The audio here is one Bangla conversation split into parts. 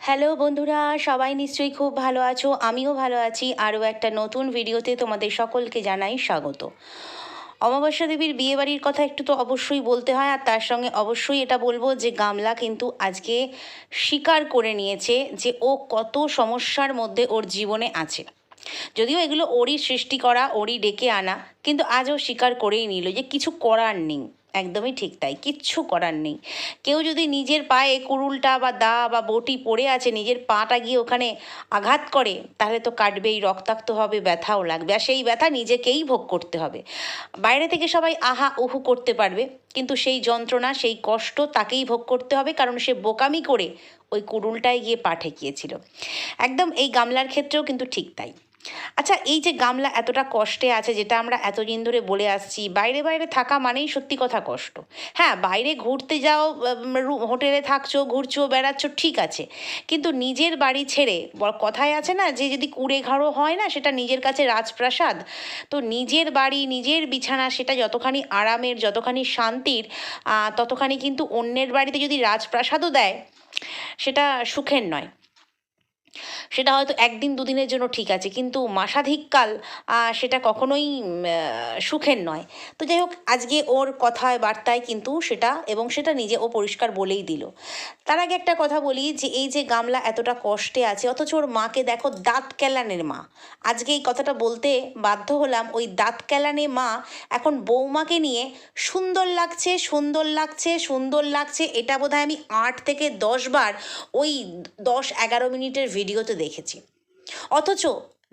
হ্যালো বন্ধুরা, সবাই নিশ্চয়ই খুব ভালো আছো, আমিও ভালো আছি। আরও একটা নতুন ভিডিওতে তোমাদের সকলকে জানাই স্বাগত। অমাবস্যা দেবীর বিয়েবাড়ির কথা একটু তো অবশ্যই বলতে হয়, আর তার সঙ্গে অবশ্যই এটা বলব যে গামলা কিন্তু আজকে স্বীকার করে নিয়েছে যে ও কত সমস্যার মধ্যে ওর জীবনে আছে। যদিও এগুলো ওরই সৃষ্টি করা, ওরই ডেকে আনা, কিন্তু আজও স্বীকার করেই নিল যে কিছু করার নেই। একদমই ঠিক তাই, কিচ্ছু করার নেই। কেউ যদি নিজের পায়ে কুরুলটা বা দা বা বটি পড়ে আছে, নিজের পাটা গিয়ে ওখানে আঘাত করে, তাহলে তো কাটবেই, রক্তাক্ত হবে, ব্যথাও লাগবে। আর সেই ব্যথা নিজেকেই ভোগ করতে হবে। বাইরে থেকে সবাই আহা, উহু করতে পারবে, কিন্তু সেই যন্ত্রণা, সেই কষ্ট তাকেই ভোগ করতে হবে, কারণ সে বোকামি করে ওই কুড়ুলটায় গিয়ে পা ঠেকিয়েছিল। একদম এই গামলার ক্ষেত্রেও কিন্তু ঠিক তাই। আচ্ছা এই যে গামলা এতটা কষ্টে আছে, যেটা আমরা এতদিন ধরে বলে আসছি, বাইরে বাইরে থাকা মানেই সত্যি কথা কষ্ট। হ্যাঁ বাইরে ঘুরতে যাও হোটেলে থাকছো, ঘুরছো, বেড়াচ্ছ, ঠিক আছে। কিন্তু নিজের বাড়ি ছেড়ে কথায় আছে না যে যদি কুড়ে ঘাড়ো হয় না, সেটা নিজের কাছে রাজপ্রাসাদ। তো নিজের বাড়ি, নিজের বিছানা, সেটা যতখানি আরামের, যতখানি শান্তির ততখানি কিন্তু অন্যের বাড়িতে যদি রাজপ্রাসাদও দেয়, সেটা সুখের নয়। সেটা হয়তো একদিন দুদিনের জন্য ঠিক আছে, কিন্তু মাসাধিককাল সেটা কখনোই সুখের নয়। তো যাই হোক, আজকে ওর কথায় বার্তায় কিন্তু সেটা এবং সেটা নিজে ও পরিষ্কার বলেই দিল। তার আগে একটা কথা বলি যে, এই যে গামলা এতটা কষ্টে আছে, অথচ ওর মাকে দেখো দাঁত কেলানের মা। আজকে এই কথাটা বলতে বাধ্য হলাম ওই দাঁত কেলানে মা এখন বৌমাকে নিয়ে, সুন্দর লাগছে সুন্দর লাগছে সুন্দর লাগছে, এটা বোধহয় আমি আট থেকে দশ বার ওই দশ এগারো মিনিটের ভিডিওতে দেখেছি। অথচ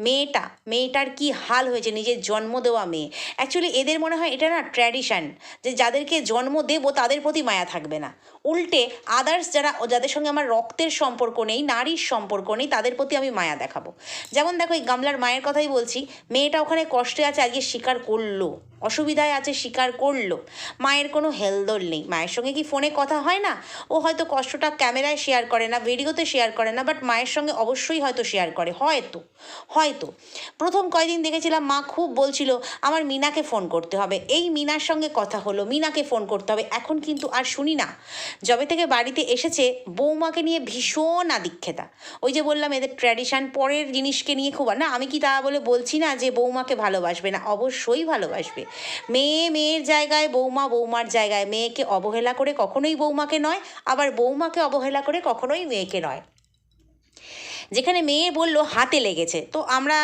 মেয়েটা, মেয়েটার কি হাল হয়েছে, নিজের জন্ম দেওয়া মেয়ে। অ্যাকচুয়ালি এদের মনে হয় এটা না ট্র্যাডিশান যে যাদেরকে জন্ম দেবো তাদের প্রতি মায়া থাকবে না। উল্টে আদার্স যারা যাদের সঙ্গে আমার রক্তের সম্পর্ক নেই, নারীর সম্পর্ক নেই, তাদের প্রতি আমি মায়া দেখাবো। যেমন দেখো, এই গামলার মায়ের কথাই বলছি, মেয়েটা ওখানে কষ্টে আছে, আজকে স্বীকার করল, অসুবিধায় আছে স্বীকার করল। মায়ের কোনো হেলদোল নেই। মায়ের সঙ্গে কি ফোনে কথা হয় না? ও হয়তো কষ্টটা ক্যামেরায় শেয়ার করে না, ভিডিওতে শেয়ার করে না বাট মায়ের সঙ্গে অবশ্যই হয়তো শেয়ার করে, হয়তো হয়তো। প্রথম কয়দিন দেখেছিলাম, মা খুব বলছিল, আমার মিনাকে ফোন করতে হবে। এই মিনার সঙ্গে কথা হলো, মিনাকে ফোন করতে হবে। এখন কিন্তু আর শুনি না। যবে থেকে বাড়িতে এসেছে, বৌমাকে নিয়ে ভীষণ আদিক্ষেতা। ওই যে বললাম, এদের ট্র্যাডিশান পরের জিনিসকে নিয়ে খুব, না, আমি কি তা বলে বলছি না যে বৌমাকে ভালোবাসবে না, অবশ্যই ভালোবাসবে। মেয়ে মেয়ের জায়গায় বৌমা বৌমার জায়গায়, মেয়েকে অবহেলা করে কখনোই বৌমাকে নয়, আবার বৌমাকে অবহেলা করে কখনোই মেয়েকে নয়। যেখানে মেয়ে বলল, হাতে লেগেছে। তো আমরা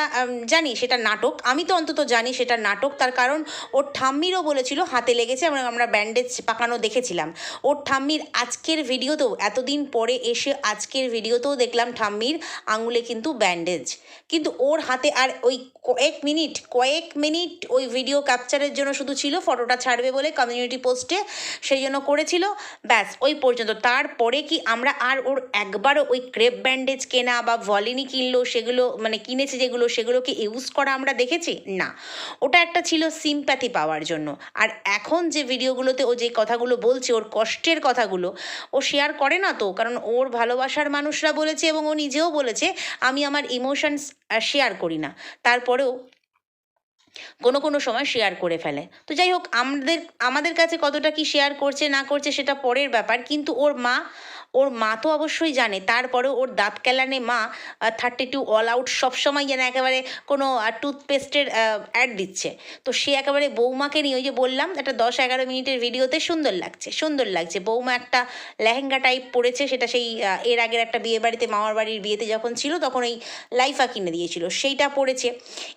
জানি সেটা নাটক। আমি তো অন্তত জানি সেটা নাটক। তার কারণ ওর ঠাম্মিরও বলেছিল, হাতে লেগেছে। এবং আমরা ব্যান্ডেজ পাকানো দেখেছিলাম। ওর ঠাম্মির আজকের ভিডিওতেও, এতদিন পরে এসে আজকের ভিডিওতেও দেখলাম ঠাম্মির আঙুলে কিন্তু ব্যান্ডেজ কিন্তু ওর হাতে আর ওই কয়েক মিনিট কয়েক মিনিট ওই ভিডিও ক্যাপচারের জন্য শুধু ছিল ফটোটা ছাড়বে বলে কমিউনিটি পোস্টে সেই জন্য করেছিল। ব্যাস, ওই পর্যন্ত। তারপরে কি আমরা আর ওর একবারও ওই ক্রেপ ব্যান্ডেজ কেনা বা ভলিনি কিনলো, সেগুলো মানে কিনেছে যেগুলো, সেগুলোকে ইউজ করা আমরা দেখেছি? না। ওটা একটা ছিল সিম্প্যাথি পাওয়ার জন্য। আর এখন যে ভিডিওগুলোতে ও যে কথাগুলো বলছে, ওর কষ্টের কথাগুলো, ও শেয়ার করে না তো, কারণ ওর ভালোবাসার মানুষরা বলেছে এবং ও নিজেও বলেছে, আমি আমার ইমোশনস শেয়ার করি না। তারপরেও কোনো কোনো সময় শেয়ার করে ফেলে। তো যাই হোক, আমাদের আমাদের কাছে কতটা কি শেয়ার করছে, না করছে, সেটা পরের ব্যাপার। কিন্তু ওর মা ওর মা তো অবশ্যই জানে। তারপরেও ওর দাঁত কেলানে মা থার্টি টু অল আউট সবসময় যেন একেবারে কোনো টুথপেস্টের অ্যাড দিচ্ছে। তো সে একেবারে বৌমাকে নিয়ে, ওই যে বললাম, একটা দশ এগারো মিনিটের ভিডিওতে সুন্দর লাগছে সুন্দর লাগছে। বৌমা একটা লেহেঙ্গা টাইপ পরেছে, সেটা সেই এর আগের একটা বিয়ে বাড়িতে, মামার বাড়ির বিয়েতে যখন ছিল, তখন ওই লাইফা কিনে দিয়েছিল, সেইটা পড়েছে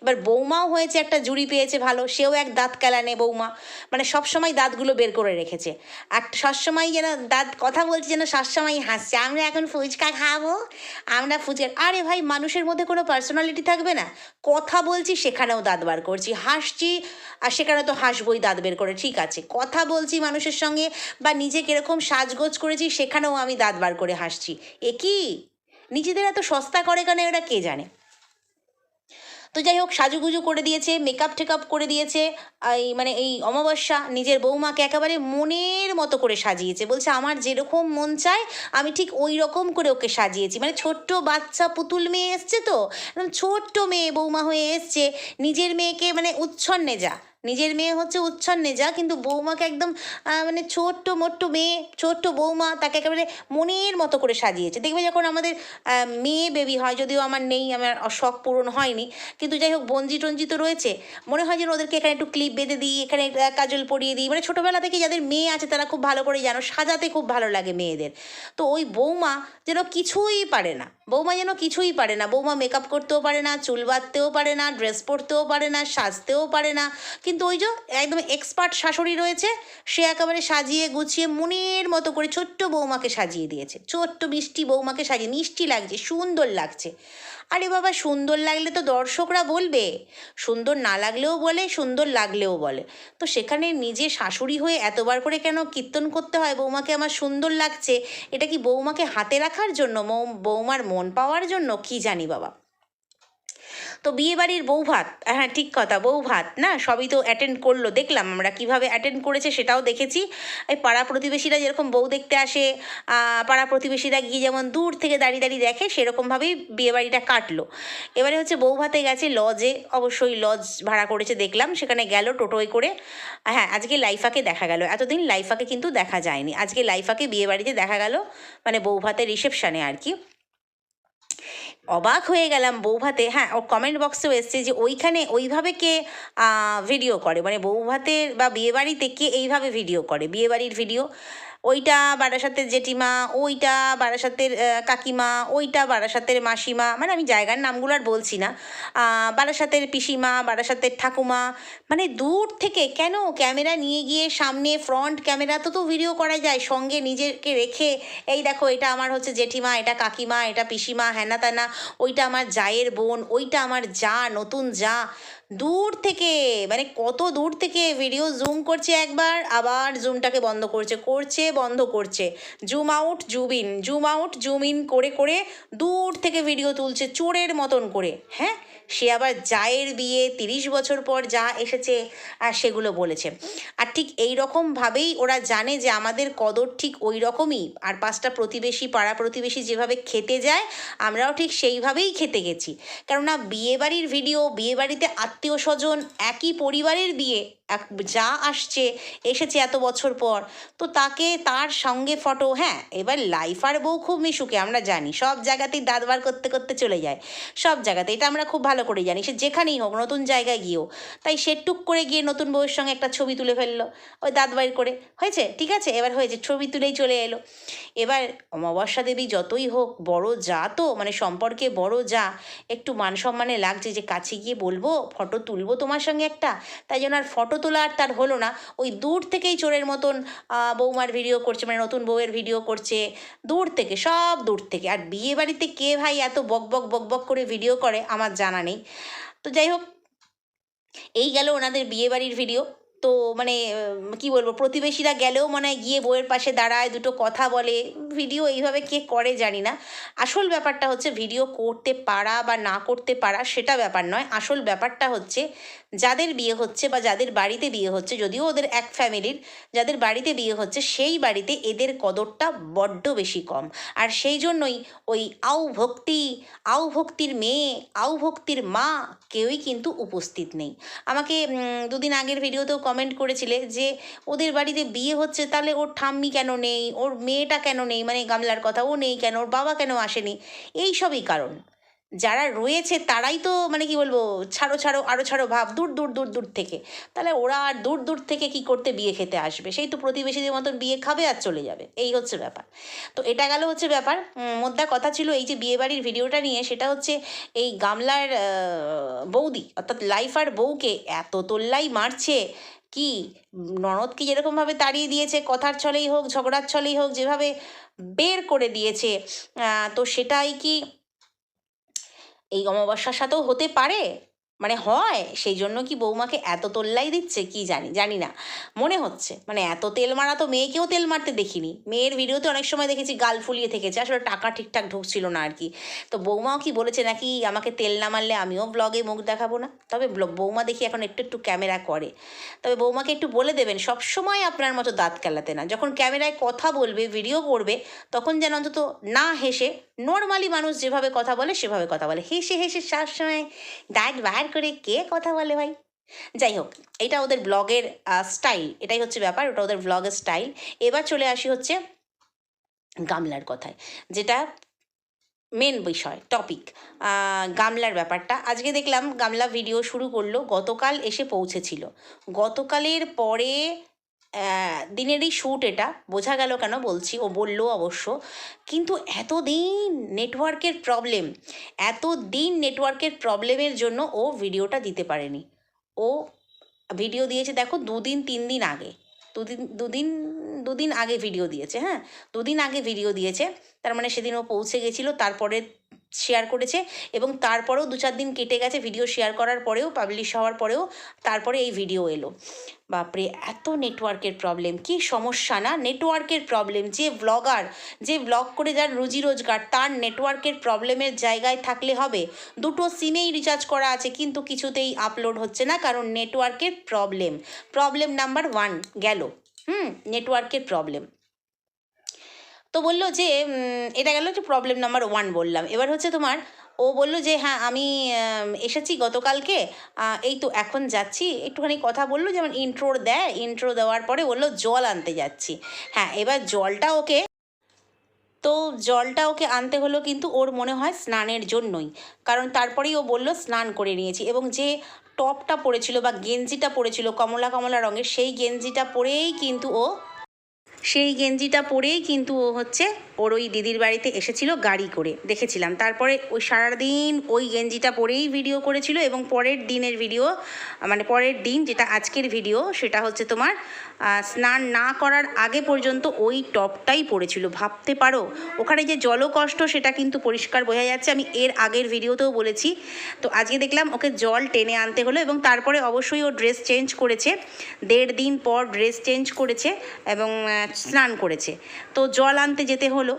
এবার বৌমাও হয়েছে, একটা জুড়ি পেয়েছে ভালো, সেও এক দাঁত কেলানে বৌমা। মানে সবসময় দাঁতগুলো বের করে রেখেছে। আর সবসময় যেন দাঁত, কথা বলছে যেন সবসময় হাসছে। আমরা এখন ফুচকা খাব। আমরা ফুচকা আরে ভাই, মানুষের মধ্যে কোনো পার্সোনালিটি থাকবে না। কথা বলছি, সেখানেও দাঁত বার করছি। হাসছি, আর সেখানে তো হাসবই, দাঁত বের করে। ঠিক আছে। কথা বলছি মানুষের সঙ্গে বা নিজে কীরকম সাজগোজ করেছি, সেখানেও আমি দাঁত বার করে হাসছি। এ কি? নিজেদের এত সস্তা করে কেন? এরা কে জানে? তো যাই হোক, সাজুগুজু করে দিয়েছে মেকআপ টেকআপ করে দিয়েছে এই মানে এই অমাবস্যা নিজের বৌমাকে একেবারে মনের মতো করে সাজিয়েছে। বলছে, আমার যেরকম মন চায়, আমি ঠিক ওই রকম করে ওকে সাজিয়েছি। মানে ছোট্ট বাচ্চা পুতুল মেয়ে এসছে তো? একদম ছোট্ট মেয়ে বৌমা হয়ে এসছে। নিজের মেয়েকে মানে উচ্ছন্নে যা। নিজের মেয়ে হচ্ছে উচ্ছন্নে, যা কিন্তু বৌমাকে একদম মানে ছোট্ট মোট্ট মেয়ে, ছোট্ট বৌমা তাকে একেবারে মনের মতো করে সাজিয়েছে। দেখবে যখন আমাদের মেয়ে বেবি হয়, যদিও আমার নেই, আমার শখ পূরণ হয়নি, কিন্তু যাই হোক বঞ্জি টঞ্জি তো রয়েছে, মনে হয় যেন ওদেরকে এখানে একটু ক্লিপ বেঁধে দিই, এখানে কাজল পরিয়ে দিই মানে ছোটোবেলা থেকে যাদের মেয়ে আছে তারা খুব ভালো করে জানো, সাজাতে খুব ভালো লাগে মেয়েদের। তো ওই বৌমা যেন কিছুই পারে না। বৌমা যেন কিছুই পারে না। বৌমা মেকআপ করতেও পারে না, চুল বাঁধতেও পারে না ড্রেস পরতেও পারে না, সাজতেও পারে না। কিন্তু ওই যে একদম এক্সপার্ট শাশুড়ি রয়েছে, সে একেবারে সাজিয়ে গুছিয়ে মনের মতো করে ছোট্ট বৌমাকে সাজিয়ে দিয়েছে। ছোট্ট মিষ্টি বৌমাকে সাজিয়ে, মিষ্টি লাগছে, সুন্দর লাগছে। আরে বাবা, সুন্দর লাগলে তো দর্শকরা বলবে। সুন্দর না লাগলেও বলে, সুন্দর লাগলেও বলে। তো সেখানে নিজে শাশুড়ি হয়ে এতবার করে কেন কীর্তন করতে হয়? বৌমাকে আমার সুন্দর লাগছে। এটা কি বৌমাকে হাতে রাখার জন্য বৌমার মন পাওয়ার জন্য? কি জানি বাবা। তো বিয়েবাড়ির বউ ভাত হ্যাঁ ঠিক কথা বউ ভাত না? সবই তো অ্যাটেন্ড করল, দেখলাম আমরা কীভাবে অ্যাটেন্ড করেছে সেটাও দেখেছি। এই পাড়া প্রতিবেশীরা যেরকম বউ দেখতে আসে পাড়া প্রতিবেশীরা গিয়ে যেমন দূর থেকে দাঁড়িয়ে দাঁড়িয়ে দেখে, সেরকমভাবেই বিয়েবাড়িটা কাটলো। এবারে হচ্ছে বউ ভাতে গেছে লজে অবশ্যই লজ ভাড়া করেছে দেখলাম, সেখানে গেল টোটোয় করে। হ্যাঁ আজকে লাইফাকে দেখা গেল, এতদিন লাইফাকে কিন্তু দেখা যায়নি। আজকে লাইফাকে বিয়েবাড়িতে দেখা গেল মানে বউ ভাতের রিসেপশানে আর কি। অবাক হয়ে গেলাম বৌভাতে। হ্যাঁ ও কমেন্ট বক্সেও এসছে যে ওইখানে ওইভাবে কে ভিডিও করে? মানে বৌভাতের বা বিয়েবাড়িতে কে এইভাবে ভিডিও করে? বিয়েবাড়ির ভিডিও ওইটা বারাসাতের জেঠিমা, ওইটা বারাসাতের কাকিমা, ওইটা বারাসাতের মাসিমা মানে আমি জায়গার নামগুলো আর বলছি না। বারাসাতের পিসিমা, বারাসাতের ঠাকুমা মানে দূর থেকে কেন ক্যামেরা নিয়ে গিয়ে সামনে ফ্রন্ট ক্যামেরা তো তো ভিডিও করা যায়, সঙ্গে নিজেকে রেখে, এই দেখো এটা আমার হচ্ছে জেঠিমা, এটা কাকিমা, এটা পিসিমা হ্যানা ত্যানা ওইটা আমার জায়ের বোন, ওইটা আমার যা, নতুন যা। দূর থেকে মানে কত দূর থেকে ভিডিও জুম করছে একবার, আবার জুমটাকে বন্ধ করছে করছে, বন্ধ করছে। Zoom out zoom in zoom out zoom in করে করে দূর থেকে ভিডিও তুলছে চোরের মতন করে হ্যাঁ? সে আবার জায়ের বিয়ে, তিরিশ বছর পর যা এসেছে, আর সেগুলো বলেছে। আর ঠিক এই রকমভাবেই ওরা জানে যে আমাদের কদর ঠিক ওই রকমই। আর পাঁচটা প্রতিবেশী, পাড়া প্রতিবেশী যেভাবে খেতে যায়, আমরাও ঠিক সেইভাবেই খেতে গেছি। কেননা বিয়েবাড়ির ভিডিও বিয়েবাড়িতে আত্মীয় স্বজন, একই পরিবারের বিয়ে যা আসছে, এসেছে এত বছর পর। তো তাকে তার সঙ্গে ফটো হ্যাঁ এবার লাইফ আর বউ খুব মিশুকে, আমরা জানি। সব জায়গাতেই দাঁত বার করতে করতে চলে যায়। সব জায়গাতে, এটা আমরা খুব ভালো করে জানি। সে যেখানেই হোক, নতুন জায়গায় গিয়েও। তাই সে টুক করে গিয়ে নতুন বউয়ের সঙ্গে একটা ছবি তুলে ফেলল। ওই দাঁত বাইর করে। হয়েছে? ঠিক আছে? এবার হয়েছে। ছবি তুলেই চলে এলো। এবার অমাবস্যা দেবী যতই হোক, বড় যা তো মানে সম্পর্কে বড় যা, একটু মান সম্মানে লাগছে যে কাছে গিয়ে বলব ফটো তুলবো তোমার সঙ্গে একটা? তাই জন্য আর ফটো তোলা আর তার হলো না। ওই দূর থেকেই চোরের মতন বৌমার ভিডিও করছে মানে নতুন বউয়ের ভিডিও করছে। দূর থেকে, সব দূর থেকে। আর বিয়ে বাড়িতে কে ভাই এত বক বক বক বক করে ভিডিও করে, আমার জানা নেই। তো যাই হোক, এই গেল ওনাদের বিয়ে বাড়ির ভিডিও তো মানে কি বলব, প্রতিবেশীরা গেলেও মনে হয় গিয়ে বউয়ের পাশে দাঁড়ায়, দুটো কথা বলে। ভিডিও এইভাবে কে করে জানি না। আসল ব্যাপারটা হচ্ছে ভিডিও করতে পারা বা না করতে পারা সেটা ব্যাপার নয়। আসল ব্যাপারটা হচ্ছে যাদের বিয়ে হচ্ছে বা যাদের বাড়িতে বিয়ে হচ্ছে, যদিও ওদের এক ফ্যামিলির, যাদের বাড়িতে বিয়ে হচ্ছে সেই বাড়িতে এদের কদরটা বড্ড বেশি কম। আর সেই জন্যই ওই আউ ভক্তি, আউ ভক্তির মেয়ে, আউ ভক্তির মা কেউই কিন্তু উপস্থিত নেই। আমাকে দুদিন আগের ভিডিওতেও কমেন্ট করেছিলে যে ওদের বাড়িতে বিয়ে হচ্ছে, তাহলে ওর ঠাম্মি কেন নেই? ওর মেয়েটা কেন নেই? মানে গামলার কথা, ও নেই কেন? ওর বাবা কেন আসেনি? এই সবই কারণ। যারা রয়েছে তারাই তো মানে কি বলব, ছাড়ো ছাড়ো, আরও ছাড়ো ভাব, দূর দূর দূর দূর থেকে। তাহলে ওরা আর দূর দূর থেকে কি করতে বিয়ে খেতে আসবে? সেই তো প্রতিবেশীদের মতন বিয়ে খাবে আর চলে যাবে। এই হচ্ছে ব্যাপার। তো এটা গেল হচ্ছে ব্যাপার। মোদ্দা কথা ছিল এই যে বিয়ে বাড়ির ভিডিওটা নিয়ে, সেটা হচ্ছে এই গামলার বৌদি, অর্থাৎ লাইফ আর বউকে এত তোল্লাই মারছে কি? ননদকে যেরকমভাবে তাড়িয়ে দিয়েছে, কথার ছলেই হোক, ঝগড়ার ছলেই হোক, যেভাবে বের করে দিয়েছে তো সেটাই কি এই অমাবস্যার সাথেও হতে পারে? মানে হয় সেই জন্য কি বৌমাকে এত তোল্লাই দিচ্ছে কি জানি জানি না। মনে হচ্ছে মানে এত তেল মারা তো মেয়েকেও তেল মারতে দেখিনি। মেয়ের ভিডিওতে অনেক সময় দেখেছি গাল ফুলিয়ে থেকেছে, আসলে টাকা ঠিকঠাক ঢুকছিল না আর কি। তো বৌমাও কি বলেছে নাকি, আমাকে তেল না মারলে আমিও ব্লগে মুখ দেখাবো না? তবে বৌমা দেখি এখন একটু একটু ক্যামেরা করে। তবে বৌমাকে একটু বলে দেবেন, সবসময় আপনার মতো দাঁত কেলাতে না। যখন ক্যামেরায় কথা বলবে ভিডিও করবে, তখন যেন অন্তত না হেসে নর্মালি মানুষ যেভাবে কথা বলে, সেভাবে কথা বলে। হেসে হেসে সবসময় দাঁত বার করে কে কথা বলে ভাই? যাই হোক, এটা ওদের ব্লগের স্টাইল। এটাই হচ্ছে ব্যাপার, ওটা ওদের ব্লগের স্টাইল। এবার চলে আসি হচ্ছে গামলার কথায়, যেটা মেন বিষয় টপিক গামলার ব্যাপারটা। আজকে দেখলাম গামলা ভিডিও শুরু করল, গতকাল এসে পৌঁছেছিল। গতকালের পরে দিনেরই শ্যুট এটা। বোঝা গেল কেন বলছি, ও বলল অবশ্য। কিন্তু এতদিন নেটওয়ার্কের প্রবলেম এত দিন নেটওয়ার্কের প্রবলেমের জন্য ও ভিডিওটা দিতে পারেনি। ও ভিডিও দিয়েছে, দেখো, দুদিন, তিন দিন আগে। দুদিন দুদিন দুদিন আগে ভিডিও দিয়েছে হ্যাঁ? দুদিন আগে ভিডিও দিয়েছে, তার মানে সেদিন ও পৌঁছে গেছিল তারপরে শেয়ার করেছে এবং তারপরেও দু চার দিন কেটে গেছে ভিডিও শেয়ার করার পরেও পাবলিশ হওয়ার পরেও তারপরে এই ভিডিও এলো। বাপরে, এত নেটওয়ার্কের প্রবলেম কি সমস্যা না? নেটওয়ার্কের প্রবলেম যে ব্লগার যে ব্লগ করে যার রুজি রোজগার, তার নেটওয়ার্কের প্রবলেমের জায়গায় থাকলে হবে। দুটো সিমেই রিচার্জ করা আছে, কিন্তু কিছুতেই আপলোড হচ্ছে না, কারণ নেটওয়ার্কের প্রবলেম প্রবলেম নাম্বার ওয়ান গেল, হুম নেটওয়ার্কের প্রবলেম তো বলল যে এটা গেল যে প্রবলেম নাম্বার ওয়ান বললাম। এবার হচ্ছে তোমার, ও বলল যে হ্যাঁ আমি এসেছি গতকালকে এই তো এখন যাচ্ছি। একটুখানি কথা বলল, যেমন ইন্ট্রো দেয় ইন্ট্রো দেওয়ার পরে বলল জল আনতে যাচ্ছি। হ্যাঁ এবার জলটা ওকে, তো জলটা ওকে আনতে হলো কিন্তু ওর মনে হয় স্নানের জন্যই। কারণ তারপরেই ও বলল স্নান করে নিয়েছি। এবং যে টপটা পরেছিল বা গেঞ্জিটা পরেছিল কমলা কমলা রঙের, সেই গেঞ্জিটা পরেই কিন্তু ও সেই গেঞ্জিটা পরেই কিন্তু ও হচ্ছে ওর ওই দিদির বাড়িতে এসেছিল গাড়ি করে, দেখেছিলাম। তারপরে ওই সারাদিন ওই গেঞ্জিটা পরেই ভিডিও করেছিল এবং পরের দিনের ভিডিও মানে পরের দিন যেটা আজকের ভিডিও সেটা হচ্ছে তোমার স্নান না করার আগে পর্যন্ত ওই টপটাই পরেছিল ভাবতে পারো, ওখানে যে জলকষ্ট সেটা কিন্তু পরিষ্কার বোঝা যাচ্ছে। আমি এর আগের ভিডিওতেও বলেছি। তো আজকে দেখলাম ওকে জল টেনে আনতে হলো এবং তারপরে অবশ্যই ও ড্রেস চেঞ্জ করেছে। দেড় দিন পর ড্রেস চেঞ্জ করেছে এবং স্নান করেছে। তো জল আনতে যেতে হলো।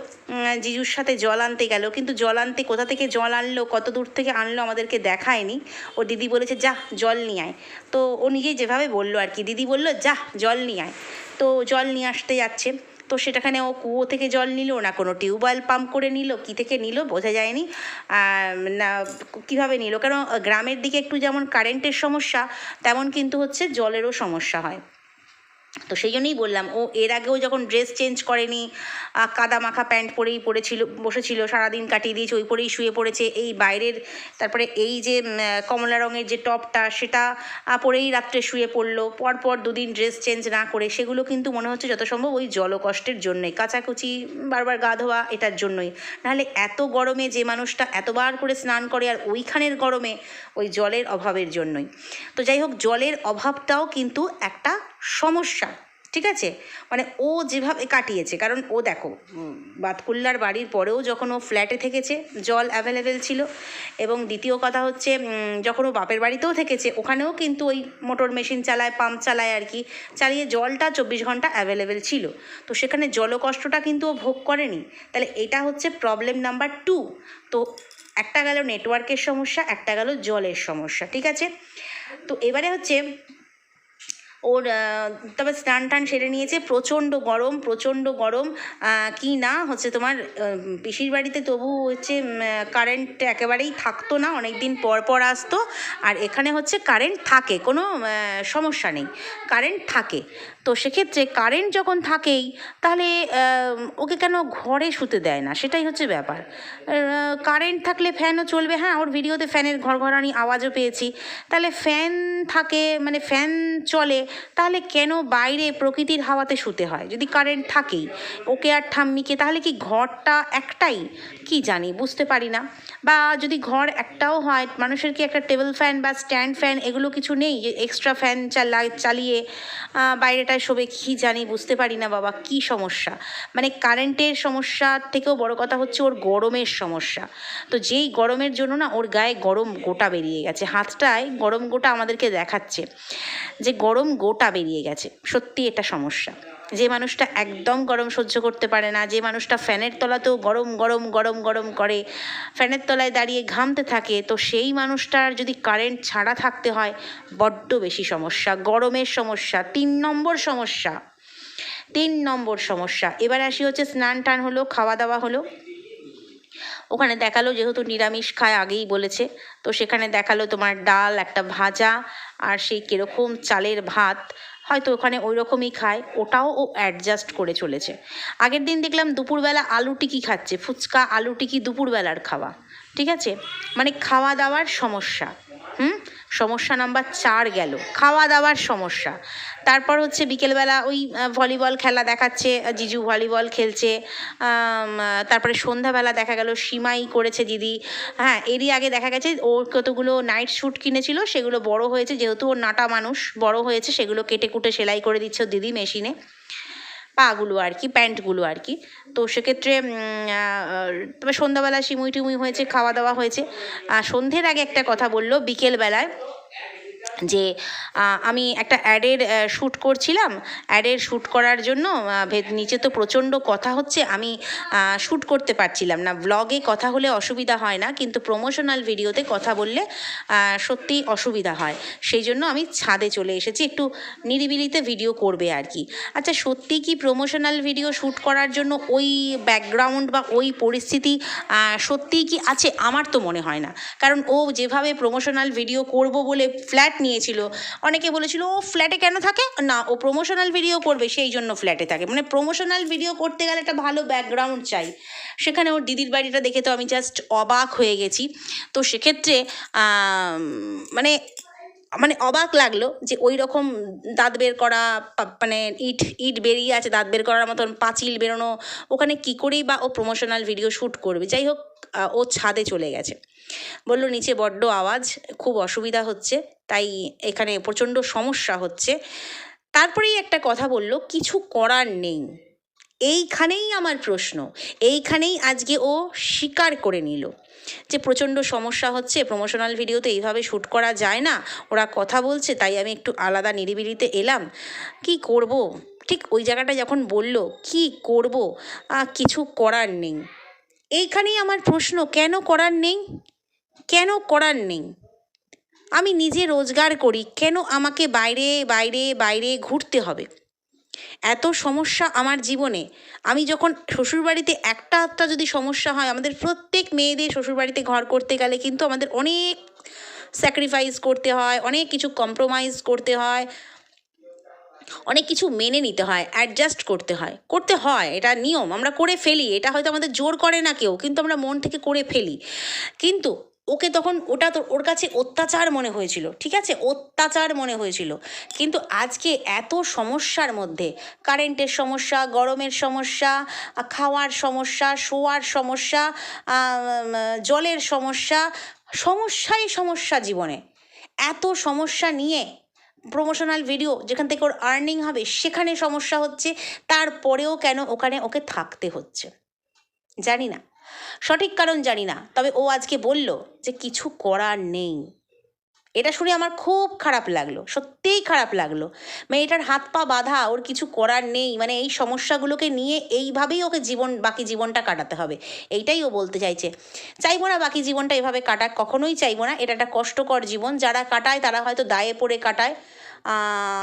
জিজুর সাথে জল আনতে গেল। কিন্তু জল আনতে কোথা থেকে জল আনলো, কত দূর থেকে আনলো আমাদেরকে দেখায়নি। ও দিদি বলেছে, যা, জল নিয়ে আয়। তো ও নিজেই যেভাবে বলল আর কি। দিদি বলল, যা, জল নিয়ে আয়। তো জল নিয়ে আসতে যাচ্ছে। তো সেটাখানে ও কুয়ো থেকে জল নিল না, কোনো টিউবওয়েল পাম্প করে নিল, কি থেকে নিল বোঝা যায়নি। না, কীভাবে নিল? কারণ গ্রামের দিকে একটু যেমন কারেন্টের সমস্যা, তেমন কিন্তু হচ্ছে জলেরও সমস্যা হয়। তো সেই জন্যই বললাম, ও এর আগেও যখন ড্রেস চেঞ্জ করেনি কাদা মাখা প্যান্ট পরেই পড়েছিল, বসেছিল, সারাদিন কাটিয়ে দিয়েছে, ওই পরেই শুয়ে পড়েছে, এই বাইরের, তারপরে এই যে কমলা রঙের যে টপটা, সেটা পরেই রাত্রে শুয়ে পড়ল, পরপর দুদিন ড্রেস চেঞ্জ না করে, সেগুলো কিন্তু মনে হচ্ছে যত সম্ভব ওই জলকষ্টের জন্যই, কাচাকুচি, বারবার গা ধোয়া, এটার জন্যই। নাহলে এত গরমে যে মানুষটা এতবার করে স্নান করে, আর ওইখানের গরমে ওই জলের অভাবের জন্যই। তো যাই হোক, জলের অভাবটাও কিন্তু একটা সমস্যা, ঠিক আছে? মানে ও যেভাবে কাটিয়েছে, কারণ ও দেখো, বাতকুল্লার বাড়ির পরেও যখন ও ফ্ল্যাটে থেকেছে, জল অ্যাভেলেবেল ছিল এবং দ্বিতীয় কথা হচ্ছে যখন ও বাপের বাড়িতেও থেকেছে, ওখানেও কিন্তু ওই মোটর মেশিন চালায় পাম্প চালায় আর কি, চালিয়ে জলটা চব্বিশ ঘণ্টা অ্যাভেলেবেল ছিল। তো সেখানে জলকষ্টটা কিন্তু ও ভোগ করেনি। তাহলে এটা হচ্ছে প্রবলেম নাম্বার টু তো একটা গেল নেটওয়ার্কের সমস্যা, একটা গেল জলের সমস্যা, ঠিক আছে? তো এবারে হচ্ছে ওর তবে স্নান টান সেরে নিয়েছে। প্রচণ্ড গরম প্রচণ্ড গরম। কি না, হচ্ছে তোমার পিসির বাড়িতে তবু হচ্ছে কারেন্ট একেবারেই থাকতো না অনেক দিন পর পর আসতো। আর এখানে হচ্ছে কারেন্ট থাকে, কোনো সমস্যা নেই। কারেন্ট থাকে। তো সেক্ষেত্রে কারেন্ট যখন থাকেই, তাহলে ওকে কেন ঘরে শুতে দেয় না? সেটাই হচ্ছে ব্যাপার। কারেন্ট থাকলে ফ্যানও চলবে। হ্যাঁ ওর ভিডিওতে ফ্যানের ঘরঘরানি আওয়াজও পেয়েছি। তাহলে ফ্যান থাকে মানে ফ্যান চলে তাহলে কেন বাইরে প্রকৃতির হাওয়াতে শুতে হয়? যদি কারেন্ট থাকেই, ওকে আর ঠাম্মিকে, তাহলে কি ঘরটা একটাই? কি জানি, বুঝতে পারি না। বা যদি ঘর একটাও হয়, মানুষের কি একটা টেবিল ফ্যান বা স্ট্যান্ড ফ্যান এগুলো কিছু নেই? এক্সট্রা ফ্যান চালা চালিয়ে বাইরেটায় শোবে, কি জানি, বুঝতে পারি না বাবা, কি সমস্যা? মানে কারেন্টের সমস্যার থেকেও বড় কথা হচ্ছে ওর গরমের সমস্যা। তো যেই গরমের জন্য না ওর গায়ে গরম গোটা বেরিয়ে গেছে, হাতটায় গরম গোটা আমাদেরকে দেখাচ্ছে। যে গরম গোটা বেরিয়ে গেছে। সত্যি এটা সমস্যা। যে মানুষটা একদম গরম সহ্য করতে পারে না, যে মানুষটা ফ্যানের তলাতেও গরম গরম গরম গরম করে, ফ্যানের তলায় দাঁড়িয়ে ঘামতে থাকে, তো সেই মানুষটার যদি কারেন্ট ছাড়া থাকতে হয়, বড্ড বেশি সমস্যা, গরমের সমস্যা, তিন নম্বর সমস্যা, তিন নম্বর সমস্যা। এবার আসি হচ্ছে স্নান টান হলো, খাওয়া দাওয়া হলো। ওখানে দেখাল, যেহেতু নিরামিষ খায় আগেই বলেছে, তো সেখানে দেখাল তোমার ডাল, একটা ভাজা আর সেই কীরকম চালের ভাত, হয়তো ওখানে ওই রকমই খায়, ওটাও ও অ্যাডজাস্ট করে চলেছে। আগের দিন দেখলাম দুপুরবেলা আলু টিকি খাচ্ছে, ফুচকা, আলু টিকি দুপুরবেলার খাওয়া, ঠিক আছে? মানে খাওয়া দাওয়ার সমস্যা, হুম? সমস্যা নাম্বার চার গেল, খাওয়া দাওয়ার সমস্যা। তারপর হচ্ছে বিকেলবেলা ওই ভলিবল খেলা দেখাচ্ছে, জিজু ভলিবল খেলছে তারপরে সন্ধ্যাবেলা দেখা গেল সিমাই করেছে দিদি। হ্যাঁ এরই আগে দেখা গেছে ওর কতগুলো নাইট শ্যুট কিনেছিল, সেগুলো বড় হয়েছে, যেহেতু ওর নাটা মানুষ, বড় হয়েছে, সেগুলো কেটে কুটে সেলাই করে দিচ্ছে দিদি মেশিনে। পাগুলো আর কি, প্যান্টগুলো আর কি। তো সেক্ষেত্রে তবে সন্ধ্যাবেলা সিমুই টিমুই হয়েছে খাওয়া দাওয়া হয়েছে। আর সন্ধ্যের আগে একটা কথা বলল, বিকেলবেলায় যে আমি একটা অ্যাডের শ্যুট করছিলাম। অ্যাডের শ্যুট করার জন্য নিচে তো প্রচণ্ড কথা হচ্ছে, আমি শ্যুট করতে পারছিলাম না। ব্লগে কথা হলে অসুবিধা হয় না, কিন্তু প্রমোশনাল ভিডিওতে কথা বললে সত্যিই অসুবিধা হয়। সেই জন্য আমি ছাদে চলে এসেছি, একটু নিরিবিলিতে ভিডিও করবে আর কি। আচ্ছা সত্যি কি প্রমোশনাল ভিডিও শ্যুট করার জন্য ওই ব্যাকগ্রাউন্ড বা ওই পরিস্থিতি সত্যিই কি আছে? আমার তো মনে হয় না। কারণ ও যেভাবে প্রমোশনাল ভিডিও করব বলে ফ্ল্যাট নিয়েছিল। অনেকে বলেছিল, ও ফ্ল্যাটে কেন থাকে? না, ও প্রমোশনাল ভিডিও করবে, সেই জন্য ফ্ল্যাটে থাকে। মানে প্রমোশনাল ভিডিও করতে গেলে একটা ভালো ব্যাকগ্রাউন্ড চাই। সেখানে ওর দিদির বাড়িটা দেখে তো আমি জাস্ট অবাক হয়ে গেছি। তো সেক্ষেত্রে মানে মানে অবাক লাগল যে ওই রকম দাঁত বের করা মানে ইট ইট বেরিয়ে আছে, দাঁত বের করার মতন পাঁচিল বেরোনো, ওখানে কী করেই বা ও প্রমোশনাল ভিডিও শ্যুট করবে? যাই হোক ও ছাদে চলে গেছে। বলল, নিচে বড্ড আওয়াজ, খুব অসুবিধা হচ্ছে, তাই এখানে প্রচণ্ড সমস্যা হচ্ছে। তারপরেই একটা কথা বলল, কিছু করার নেই। এইখানেই আমার প্রশ্ন, এইখানেই আজকে ও স্বীকার করে নিল যে প্রচণ্ড সমস্যা হচ্ছে প্রমোশনাল ভিডিওতে এইভাবে শ্যুট করা যায় না, ওরা কথা বলছে, তাই আমি একটু আলাদা নিরিবিলিতে এলাম। কি করব? ঠিক ওই জায়গাটা যখন বলল, কি করব? কিছু করার নেই। এইখানেই আমার প্রশ্ন, কেন করার নেই? কেন করার নেই? আমি নিজে রোজগার করি, কেন আমাকে বাইরে বাইরে বাইরে ঘুরতে হবে? এত সমস্যা আমার জীবনে। আমি যখন শ্বশুরবাড়িতে একটা আধটা যদি সমস্যা হয়, আমাদের প্রত্যেক মেয়েদের শ্বশুরবাড়িতে ঘর করতে গেলে কিন্তু আমাদের অনেক স্যাক্রিফাইস করতে হয়, অনেক কিছু কম্প্রোমাইজ করতে হয়, অনেক কিছু মেনে নিতে হয় অ্যাডজাস্ট করতে হয়। করতে হয়, এটা নিয়ম, আমরা করে ফেলি, এটা হয়তো আমাদের জোর করে না কেউ, কিন্তু আমরা মন থেকে করে ফেলি। কিন্তু ওকে তখন ওটা তো ওর কাছে অত্যাচার মনে হয়েছিল, ঠিক আছে? অত্যাচার মনে হয়েছিল। কিন্তু আজকে এত সমস্যার মধ্যে, কারেন্টের সমস্যা, গরমের সমস্যা খাওয়ার সমস্যা, শোয়ার সমস্যা জলের সমস্যা, সমস্যাই সমস্যা জীবনে। এত সমস্যা নিয়ে প্রমোশনাল ভিডিও যেখান থেকে ওর আর্নিং হবে, সেখানে সমস্যা হচ্ছে, তারপরেও কেন ওখানে ওকে থাকতে হচ্ছে? জানি না। সঠিক কারণ জানি না, তবে ও আজকে বলল যে কিছু করার নেই। এটা শুনে আমার খুব খারাপ লাগল, সত্যিই খারাপ লাগল। মেয়েটার হাত পা বাঁধা, ওর কিছু করার নেই মানে এই সমস্যাগুলোকে নিয়ে এইভাবেই ওকে জীবন, বাকি জীবনটা কাটাতে হবে, এইটাই ও বলতে চাইছে। চাইব না বাকি জীবনটা এভাবে কাটাক, কখনোই চাইব না, এটা একটা কষ্টকর জীবন, যারা কাটায় তারা হয়তো দায়ে পড়ে কাটায়।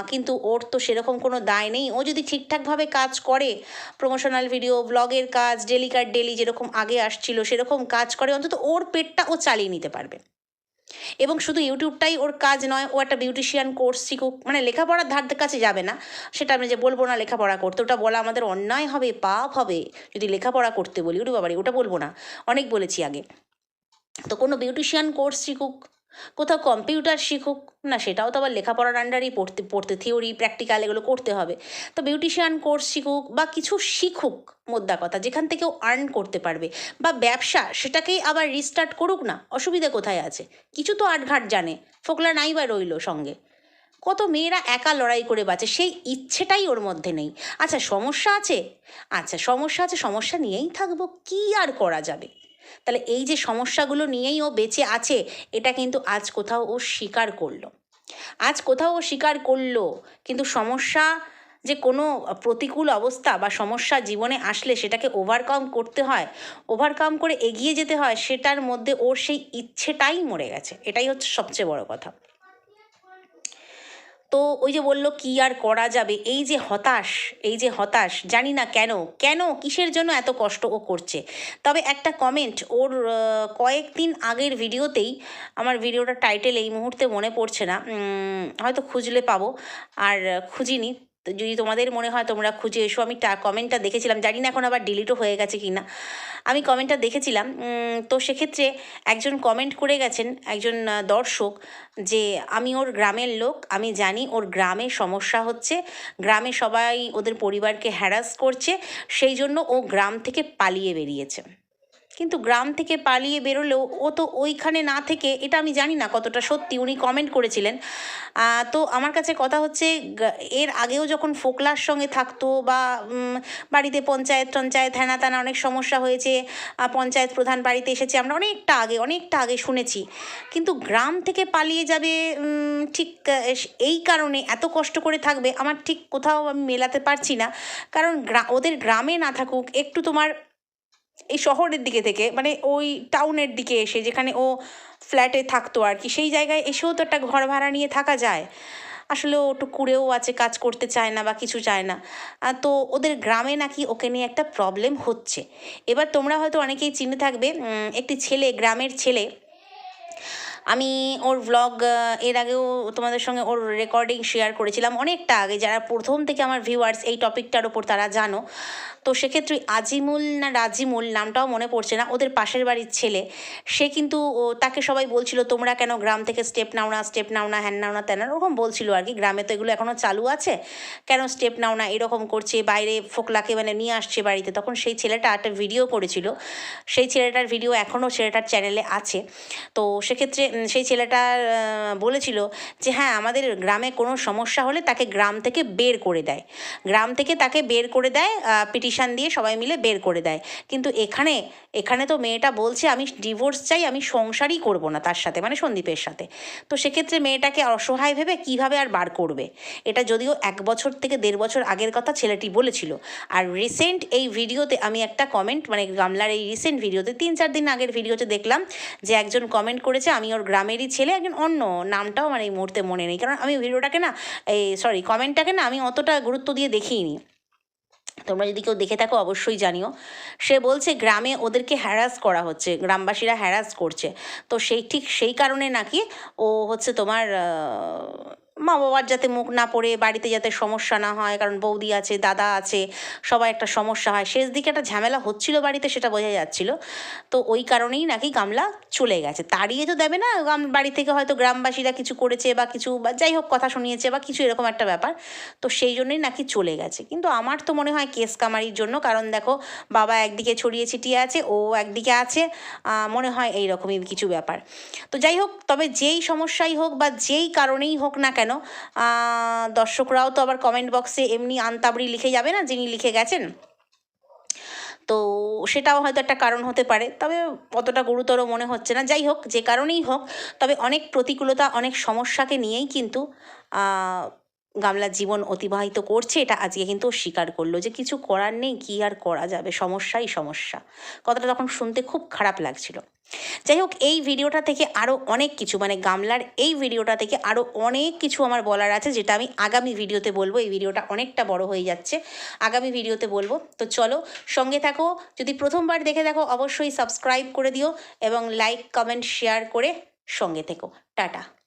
কিন্তু ওর তো সেরকম কোনো দায় নেই। ও যদি ঠিকঠাকভাবে কাজ করে প্রমোশনাল ভিডিও ব্লগের কাজ ডেলিকার ডেলি যেরকম আগে আসছিল, সেরকম কাজ করে, অন্তত ওর পেটটা ও চালিয়ে নিতে পারবে। এবং শুধু ইউটিউবটাই ওর কাজ নয়, ও একটা বিউটিশিয়ান কোর্স শিখুক মানে লেখাপড়ার ধার কাছে যাবে না। সেটা আমি যে বলব না লেখাপড়া করতে, ওটা বলা আমাদের অন্যায় হবে, পাপ হবে। যদি লেখাপড়া করতে বলি ওটা বাবারে, ওটা বলব না। অনেক বলেছি আগে। তো কোনো বিউটিশিয়ান কোর্স শিখুক কোথাও কম্পিউটার শিখুক, না, সেটাও তো আবার লেখাপড়ার আন্ডারেই পড়তে পড়তে থিওরি প্র্যাকটিক্যাল এগুলো করতে হবে। তো বিউটিশিয়ান কোর্স শিখুক বা কিছু শিখুক মোদ্দা কথা, যেখান থেকেও আর্ন করতে পারবে। বা ব্যবসা, সেটাকেই আবার রিস্টার্ট করুক না, অসুবিধা কোথায় আছে? কিছু তো আটঘাট জানে, ফোকলা নাই বা রইল সঙ্গে। কত মেয়েরা একা লড়াই করে বাঁচে, সেই ইচ্ছেটাই ওর মধ্যে নেই। আচ্ছা সমস্যা আছে? আচ্ছা সমস্যা আছে, সমস্যা নিয়েই থাকব, কি আর করা যাবে? তাহলে এই যে সমস্যাগুলো নিয়েই ও বেঁচে আছে, এটা কিন্তু আজ কোথাও ও স্বীকার করল। আজ কোথাও ও স্বীকার করল, কিন্তু সমস্যা যে কোনো প্রতিকূল অবস্থা বা সমস্যা জীবনে আসলে সেটাকে ওভারকাম করতে হয় ওভারকাম করে এগিয়ে যেতে হয়, সেটার মধ্যে ওর সেই ইচ্ছেটাই মরে গেছে। এটাই হচ্ছে সবচেয়ে বড় কথা। তো ওই যে বলল, কি আর করা যাবে? এই যে হতাশ, এই যে হতাশ, জানি না কেন কেন, কিসের জন্য এত কষ্ট ও করছে? তবে একটা কমেন্ট ওর কয়েক কয়েকদিন আগের ভিডিওতেই আমার ভিডিওটা টাইটেল এই মুহূর্তে মনে পড়ছে না হয়তো খুঁজলে পাবো, আর খুঁজিনি। তো যদি তোমাদের মনে হয় তোমরা খুঁজে এসো, আমি টা কমেন্টটা দেখেছিলাম, জানি না এখন আবার ডিলিটও হয়ে গেছে কি না আমি কমেন্টটা দেখেছিলাম তো সেক্ষেত্রে একজন কমেন্ট করে গেছেন, একজন দর্শক, যে আমি ওর গ্রামের লোক, আমি জানি ওর গ্রামে সমস্যা হচ্ছে, গ্রামে সবাই ওদের পরিবারকে হ্যারাস করছে, সেই জন্য ও গ্রাম থেকে পালিয়ে বেরিয়েছে। কিন্তু গ্রাম থেকে পালিয়ে বেরোলেও ও তো ওইখানে না থেকে, এটা আমি জানি না কতটা সত্যি, উনি কমেন্ট করেছিলেন। তো আমার কাছে কথা হচ্ছে এর আগেও যখন ফোকলার সঙ্গে থাকতো বা বাড়িতে পঞ্চায়েত টঞ্চায়েত হ্যানা ত্যানা অনেক সমস্যা হয়েছে পঞ্চায়েত প্রধান বাড়িতে এসেছে আমরা অনেকটা আগে অনেকটা আগে শুনেছি। কিন্তু গ্রাম থেকে পালিয়ে যাবে ঠিক এই কারণে এত কষ্ট করে থাকবে, আমার ঠিক কোথাও আমি মেলাতে পারছি না। কারণ ওদের গ্রামে না থাকুক, একটু তোমার এই শহরের দিকে থেকে মানে ওই টাউনের দিকে এসে যেখানে ও ফ্ল্যাটে থাকতো আর কি, সেই জায়গায় এসেও তো একটা ঘর ভাড়া নিয়ে থাকা যায়। আসলে ও একটু কুড়েও আছে, কাজ করতে চায় না বা কিছু চায় না। তো ওদের গ্রামে নাকি ওকে নিয়ে একটা প্রবলেম হচ্ছে। এবার তোমরা হয়তো অনেকেই চিনে থাকবে একটি ছেলে, গ্রামের ছেলে আমি ওর ব্লগ এর আগেও তোমাদের সঙ্গে ওর রেকর্ডিং শেয়ার করেছিলাম অনেকটা আগে। যারা প্রথম থেকে আমার ভিউয়ার্স এই টপিকটার ওপর তারা জানো। তো সেক্ষেত্রে আজিমুল না রাজিমুল নামটাও মনে পড়ছে না, ওদের পাশের বাড়ির ছেলে। সে কিন্তু তাকে সবাই বলছিল, তোমরা কেন গ্রাম থেকে স্টেপ নাও না স্টেপ নাও না হ্যান নাও না তেন ওরকম বলছিল আর কি। গ্রামে তো এগুলো এখনও চালু আছে। কেন স্টেপ নাও না? এরকম করছে, বাইরে ফোকলাকে মানে নিয়ে আসছে বাড়িতে। তখন সেই ছেলেটা একটা ভিডিও করেছিল। সেই ছেলেটার ভিডিও এখনও ছেলেটার চ্যানেলে আছে। তো সেক্ষেত্রে সেই ছেলেটার আহ, বলেছিল যে হ্যাঁ আমাদের গ্রামে কোনো সমস্যা হলে তাকে গ্রাম থেকে বের করে দেয়। গ্রাম থেকে তাকে বের করে দেয় পিটিশন দিয়ে সবাই মিলে বের করে দেয়। কিন্তু এখানে এখানে তো মেয়েটা বলছে আমি ডিভোর্স চাই আমি সংসারই করব না তার সাথে মানে সন্দীপের সাথে। তো সেক্ষেত্রে মেয়েটাকে অসহায় ভেবে কীভাবে আর বার করবে? এটা যদিও এক বছর থেকে দেড় বছর আগের কথা ছেলেটি বলেছিল। আর রিসেন্ট এই ভিডিওতে আমি একটা কমেন্ট মানে গামলার এই রিসেন্ট ভিডিওতে তিন চার দিন আগের ভিডিওতে দেখলাম যে একজন কমেন্ট করেছে আমি ওর গ্রামেরই ছেলে, একজন অন্য। নামটাও আমার এই মুহূর্তে মনে নেই। কারণ আমি ভিডিওটাকে না, এই সরি কমেন্টটাকে না আমি অতটা গুরুত্ব দিয়ে দেখিনি। তোমরা যদি কেউ দেখে থাকো, অবশ্যই জানিও। সে বলছে, গ্রামে ওদেরকে হ্যারাস করা হচ্ছে, গ্রামবাসীরা হ্যারাস করছে। তো সেই, ঠিক সেই কারণে নাকি ও হচ্ছে তোমার মা বাবার যাতে মুখ না পড়ে, বাড়িতে যাতে সমস্যা না হয়, কারণ বৌদি আছে, দাদা আছে, সবাই একটা সমস্যা হয়। শেষ দিকে একটা ঝামেলা হচ্ছিল বাড়িতে, সেটা বোঝা যাচ্ছিল। তো ওই কারণেই নাকি গামলা চলে গেছে। তাড়িয়ে তো দেবে না বাড়ি থেকে হয়তো গ্রামবাসীরা কিছু করেছে বা কিছু বা যাই হোক কথা শুনিয়েছে বা কিছু এরকম একটা ব্যাপার। তো সেই জন্যই নাকি চলে গেছে। কিন্তু আমার তো মনে হয় কেস কামারির জন্য, কারণ দেখো, বাবা একদিকে ছড়িয়ে ছিটিয়ে আছে, ও একদিকে আছে মনে হয় এই রকমই কিছু ব্যাপার। তো যাই হোক, তবে যেই সমস্যাই হোক বা যেই কারণেই হোক না কেন আহ, দর্শকরাও তো আবার কমেন্ট বক্সে এমনি আনতাবড়ি লিখে যাবে না যিনি লিখে গেছেন? তো সেটাও হয়তো একটা কারণ হতে পারে তবে অতটা গুরুতর মনে হচ্ছে না। যাই হোক যে কারণেই হোক তবে অনেক প্রতিকূলতা অনেক সমস্যাকে নিয়েই কিন্তু আহ, গামলার জীবন অতিবাহিত করছে এটা আজকে কিন্তু স্বীকার করল যে কিছু করার নেই কি আর করা যাবে? সমস্যাই সমস্যা। কথাটা তখন শুনতে খুব খারাপ লাগছিল। যাই হোক এই ভিডিওটা থেকে আরও অনেক কিছু মানে গামলার এই ভিডিওটা থেকে আরও অনেক কিছু আমার বলার আছে যেটা আমি আগামী ভিডিওতে বলব। এই ভিডিওটা অনেকটা বড় হয়ে যাচ্ছে আগামী ভিডিওতে বলব। তো চলো সঙ্গে থাকো। যদি প্রথমবার দেখে দেখো অবশ্যই সাবস্ক্রাইব করে দিও এবং লাইক কমেন্ট শেয়ার করে সঙ্গে থেকো। টাটা।